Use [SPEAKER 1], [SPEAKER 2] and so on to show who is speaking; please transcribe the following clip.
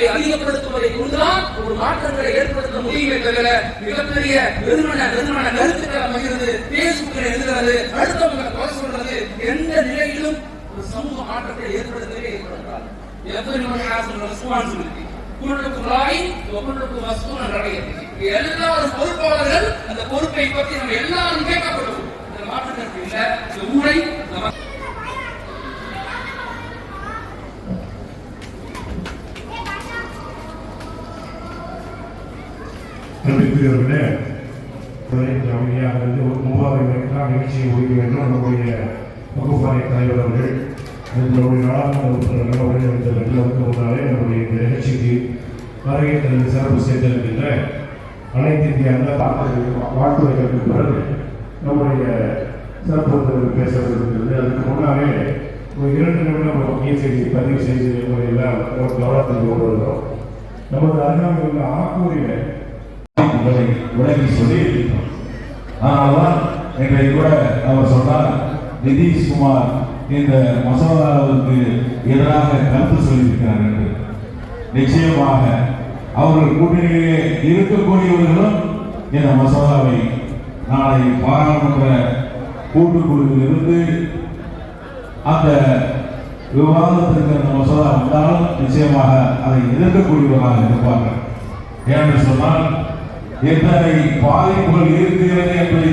[SPEAKER 1] எண்ணிக்கை அதிகப்படுத்துவதை கொண்டுதான் ஒரு மாற்றங்களை ஏற்படுத்த முடியுமே தவிர மிகப்பெரிய வெறுமன வெறுமன கருத்துக்களை பகிர்ந்து பேஸ்புக்கில் எழுதுறது அடுத்தவங்களை குறை சொல்றது எந்த நிலையிலும் ஒரு சமூக மாற்றத்தை ஏற்படுத்தவே ஏற்படுத்தாது everyone has a responsibility குழுக்கும் எல்லாரும் பொறுப்பாளர்கள் அந்த பொறுப்பை பற்றி நம்ம எல்லாரும் கேட்கப்படுவோம் இந்த மாற்றத்திற்கு இல்ல இந்த ஊரை நம்ம
[SPEAKER 2] அன்பிற்குரியவர்களே அமைதியாக இருந்து ஒரு மூவாவது வரைக்கும் நிகழ்ச்சியை முடிக்க வேண்டும் நம்முடைய வகுப்பாறை தலைவர் அவர்கள். நம்முடைய நாடாளுமன்ற உறுப்பினர்கள் உரையாடுத்த முன்னாலே நம்முடைய இந்த நிகழ்ச்சிக்கு வருகை தந்து சிறப்பு செய்திருக்கின்ற அனைத்து இந்திய அந்த பிறகு நம்முடைய சிறப்பு விருந்தினர் அதுக்கு முன்னாலே ஒரு இரண்டு நிமிடம் நம்ம முக்கிய செய்தி பதிவு செய்து எல்லாம் ஒரு கவனத்தில் கொண்டு வருகிறோம். நமது அருகாமையில் உள்ள ஆக்கூரில்
[SPEAKER 3] என்பதை விளக்கி சொல்லி ஆனால்தான் இன்றைக்கு கூட அவர் சொன்னார் நிதிஷ்குமார் இந்த மசோதாவுக்கு எதிராக கருத்து சொல்லியிருக்கிறார் என்று. நிச்சயமாக அவர்கள் கூட்டணியிலே இருக்கக்கூடியவர்களும் இந்த மசோதாவை நாளை பாராளுமன்ற கூட்டுக்குழுவில் இருந்து அந்த விவாதத்திற்கு அந்த மசோதா வந்தாலும் நிச்சயமாக அதை எதிர்க்கக்கூடியவர்களாக இருப்பார்கள். ஏன்னு சொன்னால் எத்தனை பாதிப்புகள் இருக்கிறது என்பதை